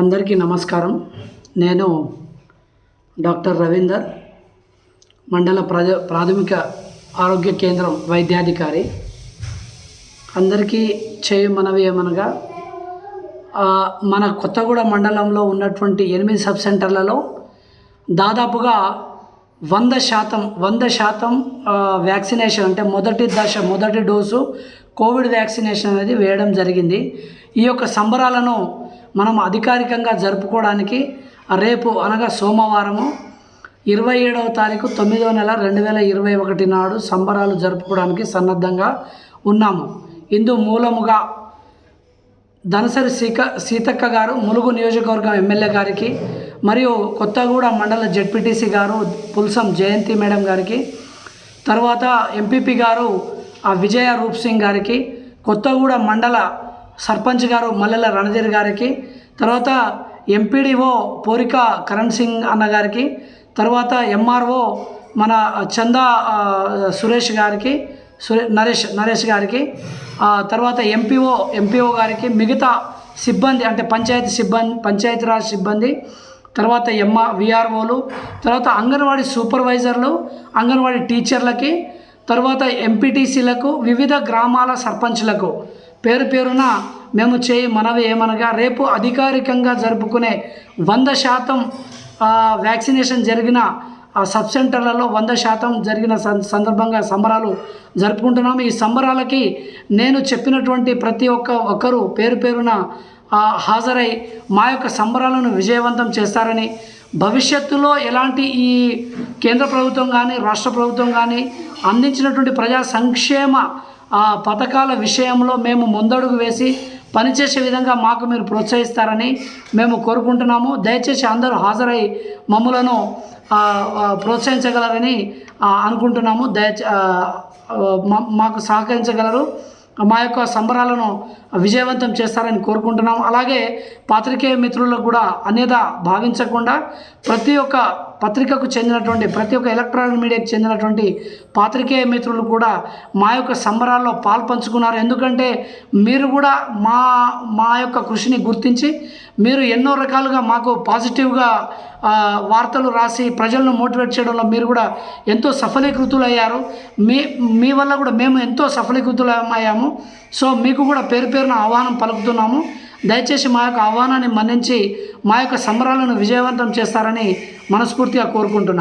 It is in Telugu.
అందరికీ నమస్కారం. నేను డాక్టర్ రవీందర్ మండల ప్రజ ప్రాథమిక ఆరోగ్య కేంద్రం వైద్యాధికారి. అందరికీ చేయు మనవి ఏమనగా మన కొత్తగూడ మండలంలో ఉన్నటువంటి ఎనిమిది సబ్ సెంటర్లలో దాదాపుగా వంద శాతం వంద శాతం వ్యాక్సినేషన్ అంటే మొదటి దశ మొదటి డోసు కోవిడ్ వ్యాక్సినేషన్ అనేది వేయడం జరిగింది. ఈ యొక్క సంబరాలను మనం అధికారికంగా జరుపుకోవడానికి రేపు అనగా సోమవారము ఇరవై ఏడవ తారీఖు తొమ్మిదవ నెల రెండు వేల ఇరవై ఒకటి నాడు సంబరాలు జరుపుకోవడానికి సన్నద్ధంగా ఉన్నాము. ఇందు మూలముగా ధనసరి సీక సీతక్క గారు ములుగు నియోజకవర్గం ఎమ్మెల్యే గారికి మరియు కొత్తగూడ మండల జెడ్పీటీసీ గారు పుల్సం జయంతి మేడం గారికి తర్వాత ఎంపీపీ గారు ఆ విజయ రూప్ సింగ్ గారికి కొత్తగూడ మండల సర్పంచ్ గారు మల్లెల రణధీర్ గారికి తర్వాత ఎంపీడీఓ పోరిక కరణ్ సింగ్ అన్న గారికి తర్వాత ఎంఆర్ఓ మన చందా సురేష్ గారికి సురే నరేష్ నరేష్ గారికి తర్వాత ఎంపీఓ ఎంపీఓ గారికి మిగతా సిబ్బంది అంటే పంచాయతీ సిబ్బంది పంచాయతీరాజ్ సిబ్బంది తర్వాత ఎంఆ విఆర్ఓలు తర్వాత అంగన్వాడీ సూపర్వైజర్లు అంగన్వాడీ టీచర్లకి తర్వాత ఎంపీటీసీలకు వివిధ గ్రామాల సర్పంచ్లకు పేరు పేరున మేము చేయి మనవి ఏమనగా రేపు అధికారికంగా జరుపుకునే వంద శాతం వ్యాక్సినేషన్ జరిగిన ఆ సబ్ సెంటర్లలో వంద శాతం జరిగిన సందర్భంగా సంబరాలు జరుపుకుంటున్నాము. ఈ సంబరాలకి నేను చెప్పినటువంటి ప్రతి ఒక్క ఒక్కరు పేరు పేరున హాజరై మా యొక్క సంబరాలను విజయవంతం చేస్తారని భవిష్యత్తులో ఎలాంటి ఈ కేంద్ర ప్రభుత్వం కానీ రాష్ట్ర ప్రభుత్వం కానీ అందించినటువంటి ప్రజా సంక్షేమ ఆ, పథకాల విషయంలో మేము ముందడుగు వేసి పనిచేసే విధంగా మాకు మీరు ప్రోత్సహిస్తారని మేము కోరుకుంటున్నాము. దయచేసి అందరూ హాజరై మమ్మలను ప్రోత్సహించగలరని అనుకుంటున్నాము. దయచే మాకు సహకరించగలరు. మా యొక్క సంబరాలను విజయవంతం చేస్తారని కోరుకుంటున్నాము. అలాగే పాత్రికేయ మిత్రులకు కూడా అన్యదా భావించకుండా ప్రతి ఒక్క పత్రికకు చెందినటువంటి ప్రతి ఒక్క ఎలక్ట్రానిక్ మీడియాకు చెందినటువంటి పాత్రికేయ మిత్రులు కూడా మా యొక్క సంబరాల్లో పాల్పంచుకున్నారు. ఎందుకంటే మీరు కూడా మా మా యొక్క కృషిని గుర్తించి మీరు ఎన్నో రకాలుగా మాకు పాజిటివ్గా వార్తలు రాసి ప్రజలను మోటివేట్ చేయడంలో మీరు కూడా ఎంతో సఫలీకృతులు అయ్యారు మీ మీ వల్ల కూడా మేము ఎంతో సఫలీకృతులమయ్యాము. సో మీకు కూడా పేరు పేరున ఆహ్వానం పలుకుతున్నాము. దయచేసి మా యొక్క ఆహ్వానాన్ని మన్నించి మా యొక్క సంబరాలను విజయవంతం చేస్తారని మనస్ఫూర్తిగా కోరుకుంటున్నాను